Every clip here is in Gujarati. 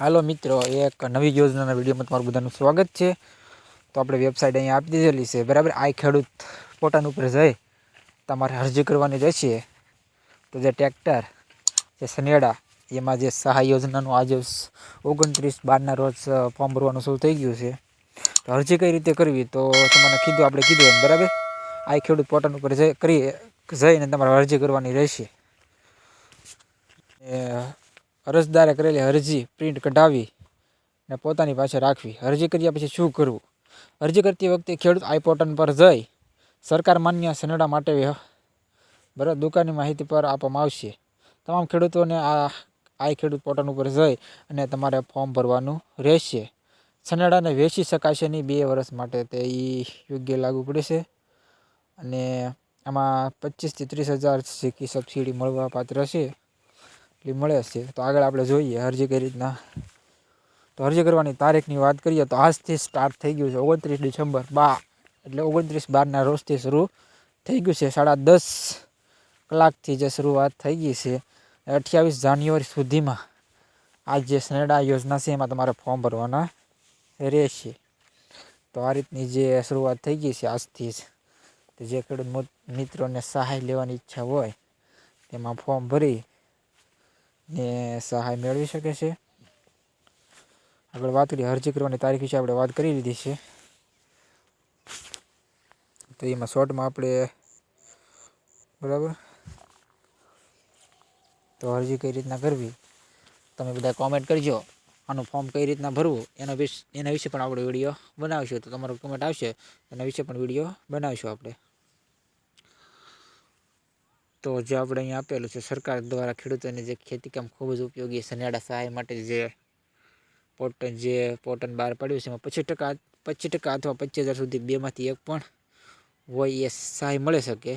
હાલો મિત્રો, એક નવી યોજનાના વિડીયોમાં તમારું બધાનું સ્વાગત છે. તો આપણે વેબસાઇટ અહીંયા આપી દીધેલી છે. બરાબર? આ ખેડૂત પોતાન ઉપર જઈ તમારે અરજી કરવાની રહેશે. તો જે ટ્રેક્ટર, જે સનેડા એમાં જે સહાય યોજનાનું આજે ઓગણત્રીસ બારના રોજ ફોર્મ ભરવાનું શરૂ થઈ ગયું છે. તો અરજી કઈ રીતે કરવી? તો તમને કીધું, આપણે કીધું એમ. બરાબર? આ ખેડૂત પોતાન ઉપર જઈ કરી જઈને તમારે અરજી કરવાની રહેશે. અરજદારે કરેલી અરજી પ્રિન્ટ કઢાવી ને પોતાની પાસે રાખવી. અરજી કર્યા પછી શું કરવું? અરજી કરતી વખતે ખેડૂત આઈ પોર્ટલ પર જઈ સરકાર માન્ય સનડા માટે બરાબર, દુકાનની માહિતી પર આપવામાં આવશે. તમામ ખેડૂતોને આ આઈ ખેડૂત પોર્ટલ ઉપર જઈ અને તમારે ફોર્મ ભરવાનું રહેશે. સનેડાને વેચી શકાશે નહીં, બે વર્ષ માટે તે એ યોગ્ય લાગુ પડે છે. અને આમાં પચીસથી ત્રીસ હજાર જેટલી સબસિડી મળવા પાત્ર છે. એટલી મળે છે. તો આગળ આપણે જોઈએ અરજી કઈ રીતના. તો અરજી કરવાની તારીખની વાત કરીએ તો આજથી સ્ટાર્ટ થઈ ગયું છે ઓગણત્રીસ ડિસેમ્બર બા એટલે ઓગણત્રીસ બારના રોજથી શરૂ થઈ ગયું છે. સાડા દસ કલાકથી જે શરૂઆત થઈ ગઈ છે અઠ્યાવીસ જાન્યુઆરી સુધીમાં આ જે સ્નેડા યોજના છે એમાં તમારે ફોર્મ ભરવાના રહેશે. તો આ રીતની જે શરૂઆત થઈ ગઈ છે આજથી જ જે ખેડૂત મિત્રોને સહાય લેવાની ઈચ્છા હોય તેમાં ફોર્મ ભરી ને સહાય મેળવી શકે છે. આગળ વાત કરીએ, અરજી કરવાની તારીખ વિશે આપણે વાત કરી લીધી છે. તો એમાં શોર્ટમાં આપણે બરાબર? તો અરજી કઈ રીતના કરવી? તમે બધા કોમેન્ટ કરજો. આનું ફોર્મ કઈ રીતના ભરવું? એના વિશે એના વિશે પણ આપણે વીડિયો બનાવીશું. તો તમારો કોમેન્ટ આવશે. એના વિશે પણ વીડિયો બનાવીશું આપણે. તો જે આપણે અહીંયા આપેલું છે, સરકાર દ્વારા ખેડૂતોને જે ખેતીકામ ખૂબ જ ઉપયોગી સનેડા સહાય માટે જે પોર્ટન જે પોર્ટન બહાર પાડ્યું છે, એમાં પચીસ ટકા પચીસ ટકા અથવા પચીસ હજાર સુધી બેમાંથી એક પણ હોય એ સહાય મળી શકે.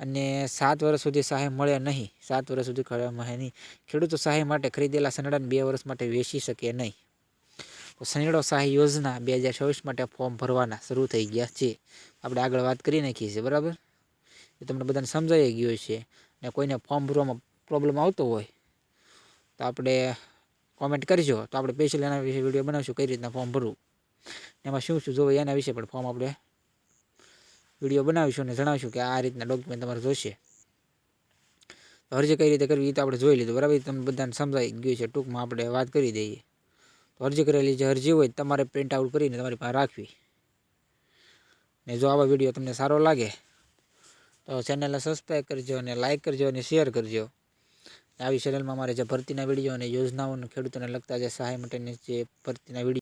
અને સાત વર્ષ સુધી સહાય મળે નહીં, સાત વર્ષ સુધી મળે નહીં. ખેડૂતો સહાય માટે ખરીદેલા સનેડાને બે વર્ષ માટે વેચી શકે નહીં. તો સનેડો સહાય યોજના બે હજાર ચોવીસ માટે ફોર્મ ભરવાના શરૂ થઈ ગયા છે. આપણે આગળ વાત કરી નાખીએ છીએ બરાબર? એ તમને બધાને સમજાઈ ગયું છે ને કોઈને ફોર્મ ભરવામાં પ્રોબ્લેમ આવતો હોય તો આપણે કોમેન્ટ કરજો. તો આપણે સ્પેશિયલ એના વિશે વીડિયો બનાવીશું કઈ રીતના ફોર્મ ભરવું. એમાં શું શું જોવે એના વિશે પણ ફોર્મ આપણે વીડિયો બનાવીશું અને જણાવીશું કે આ રીતના ડોક્યુમેન્ટ તમારે જોઈશે. અરજી કઈ રીતે કરવી એ તો આપણે જોઈ લીધું. બરાબર? તમને બધાને સમજાઈ ગયું છે. ટૂંકમાં આપણે વાત કરી દઈએ. તો અરજી કરેલી જે અરજી હોય તમારે પ્રિન્ટ આઉટ કરીને તમારી પાસે રાખવી. ને જો આવા વીડિયો તમને સારો લાગે તો ચેનલને સબસ્ક્રાઈબ કરજો અને લાઇક કરજો અને શેર કરજો. આવી ચેનલમાં મારે જે ભરતીના વીડિયો અને યોજનાઓને ખેડૂતોને લગતા જે સહાય માટેની જે ભરતીના વીડિયો